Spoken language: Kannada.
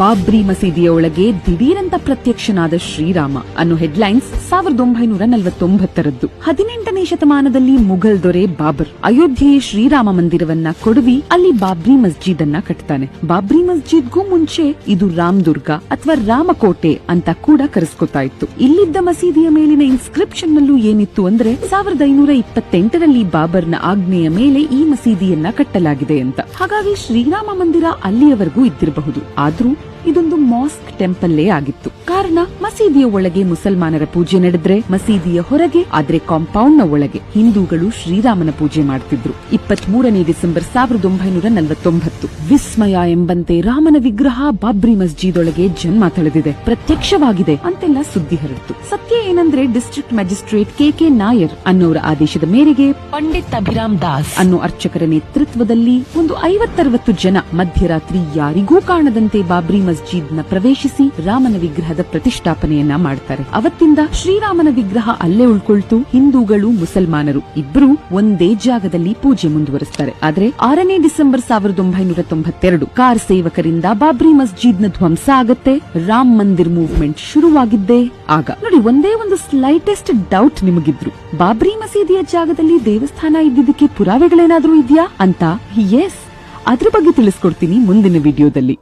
ಬಾಬ್ರಿ ಮಸೀದಿಯ ಒಳಗೆ ದಿಢೀರಂತ ಪ್ರತ್ಯಕ್ಷನಾದ ಶ್ರೀರಾಮ ಅನ್ನೋ ಹೆಡ್ಲೈನ್ಸ್ ಸಾವಿರದ ಒಂಬೈನೂರ ನಲವತ್ತೊಂಬತ್ತರದ್ದು. ಹದಿನೆಂಟನೇ ಶತಮಾನದಲ್ಲಿ ಮುಘಲ್ ದೊರೆ ಬಾಬರ್ ಅಯೋಧ್ಯೆಯ ಶ್ರೀರಾಮ ಮಂದಿರವನ್ನ ಕೊಡವಿ ಅಲ್ಲಿ ಬಾಬ್ರಿ ಮಸ್ಜಿದ್ ಅನ್ನ ಕಟ್ತಾನೆ. ಬಾಬ್ರಿ ಮಸ್ಜಿದ್ಗೂ ಮುಂಚೆ ಇದು ರಾಮ್ ದುರ್ಗ ಅಥವಾ ರಾಮಕೋಟೆ ಅಂತ ಕೂಡ ಕರೆಸ್ಕೊತಾ ಇತ್ತು. ಇಲ್ಲಿದ್ದ ಮಸೀದಿಯ ಮೇಲಿನ ಇನ್ಸ್ಕ್ರಿಪ್ಷನ್ ನಲ್ಲೂ ಏನಿತ್ತು ಅಂದ್ರೆ ಸಾವಿರದ ಐನೂರ ಇಪ್ಪತ್ತೆಂಟರಲ್ಲಿ ಬಾಬರ್ನ ಆಜ್ಞೆಯ ಮೇಲೆ ಈ ಮಸೀದಿಯನ್ನ ಕಟ್ಟಲಾಗಿದೆ ಅಂತ. ಹಾಗಾಗಿ ಶ್ರೀರಾಮ ಮಂದಿರ ಅಲ್ಲಿಯವರೆಗೂ ಇದ್ದಿರಬಹುದು. ಆದ್ರೂ ಇದೊಂದು ಮಾಸ್ಕ್ ಟೆಂಪಲ್ಲೇ ಆಗಿತ್ತು. ಕಾರಣ ಮಸೀದಿಯ ಒಳಗೆ ಮುಸಲ್ಮಾನರ ಪೂಜೆ ನಡೆದ್ರೆ ಮಸೀದಿಯ ಹೊರಗೆ, ಆದ್ರೆ ಕಾಂಪೌಂಡ್ನ ಒಳಗೆ ಹಿಂದೂಗಳು ಶ್ರೀರಾಮನ ಪೂಜೆ ಮಾಡ್ತಿದ್ರು. ಇಪ್ಪತ್ತ್ ಮೂರನೇ ಡಿಸೆಂಬರ್ ಸಾವಿರದ ಒಂಬೈನೂರ ನಲವತ್ತೊಂಬತ್ತು. ವಿಸ್ಮಯ ಎಂಬಂತೆ ರಾಮನ ವಿಗ್ರಹ ಬಾಬ್ರಿ ಮಸ್ಜಿದ್ ಒಳಗೆ ಜನ್ಮ ತಳೆದಿದೆ. ಪ್ರತ್ಯಕ್ಷವಾಗಿದೆ ಅಂತೆಲ್ಲ ಸುದ್ದಿ ಹರಡಿತು. ಸತ್ಯ ಏನಂದ್ರೆ district magistrate K K Nair ಅನ್ನೋರ ಆದೇಶದ ಮೇರೆಗೆ ಪಂಡಿತ್ ಅಭಿರಾಮ್ ದಾಸ್ ಅನ್ನೋ ಅರ್ಚಕರ ನೇತೃತ್ವದಲ್ಲಿ ಒಂದು ಐವತ್ತರವತ್ತು ಜನ ಮಧ್ಯರಾತ್ರಿ ಯಾರಿಗೂ ಕಾಣದಂತೆ ಬಾಬ್ರಿ ಮಸ್ಜಿದ್ನ ಪ್ರವೇಶಿಸಿ ರಾಮನ ವಿಗ್ರಹದ ಪ್ರತಿಷ್ಠಾಪನೆಯನ್ನ ಮಾಡ್ತಾರೆ. ಅವತ್ತಿಂದ ಶ್ರೀರಾಮನ ವಿಗ್ರಹ ಅಲ್ಲೇ ಉಳ್ಕೊಳ್ತು. ಹಿಂದೂಗಳು, ಮುಸಲ್ಮಾನರು ಇಬ್ಬರು ಒಂದೇ ಜಾಗದಲ್ಲಿ ಪೂಜೆ ಮುಂದುವರೆಸ್ತಾರೆ. ಆದ್ರೆ ಆರನೇ ಡಿಸೆಂಬರ್ ಸಾವಿರದ ಒಂಬೈನೂರ ತೊಂಬತ್ತೆರಡು ಕಾರ್ ಸೇವಕರಿಂದ ಬಾಬ್ರಿ ಮಸ್ಜಿದ್ನ ಧ್ವಂಸ ಆಗತ್ತೆ. ರಾಮ್ ಮಂದಿರ್ ಮೂವ್ಮೆಂಟ್ ಶುರುವಾಗಿದ್ದೇ ಆಗ. ನೋಡಿ, ಒಂದೇ ಒಂದು ಸ್ಲೈಟೆಸ್ಟ್ ಡೌಟ್ ನಿಮಗಿದ್ರು. ಬಾಬ್ರಿ ಮಸೀದಿಯ ಜಾಗದಲ್ಲಿ ದೇವಸ್ಥಾನ ಇದ್ದಿದ್ದಕ್ಕೆ ಪುರಾವೆಗಳೇನಾದ್ರೂ ಇದೆಯಾ? ಅಂತ ಎಸ್ ಅದ್ರ ಬಗ್ಗೆ ತಿಳಿಸ್ಕೊಡ್ತೀನಿ ಮುಂದಿನ ವಿಡಿಯೋದಲ್ಲಿ.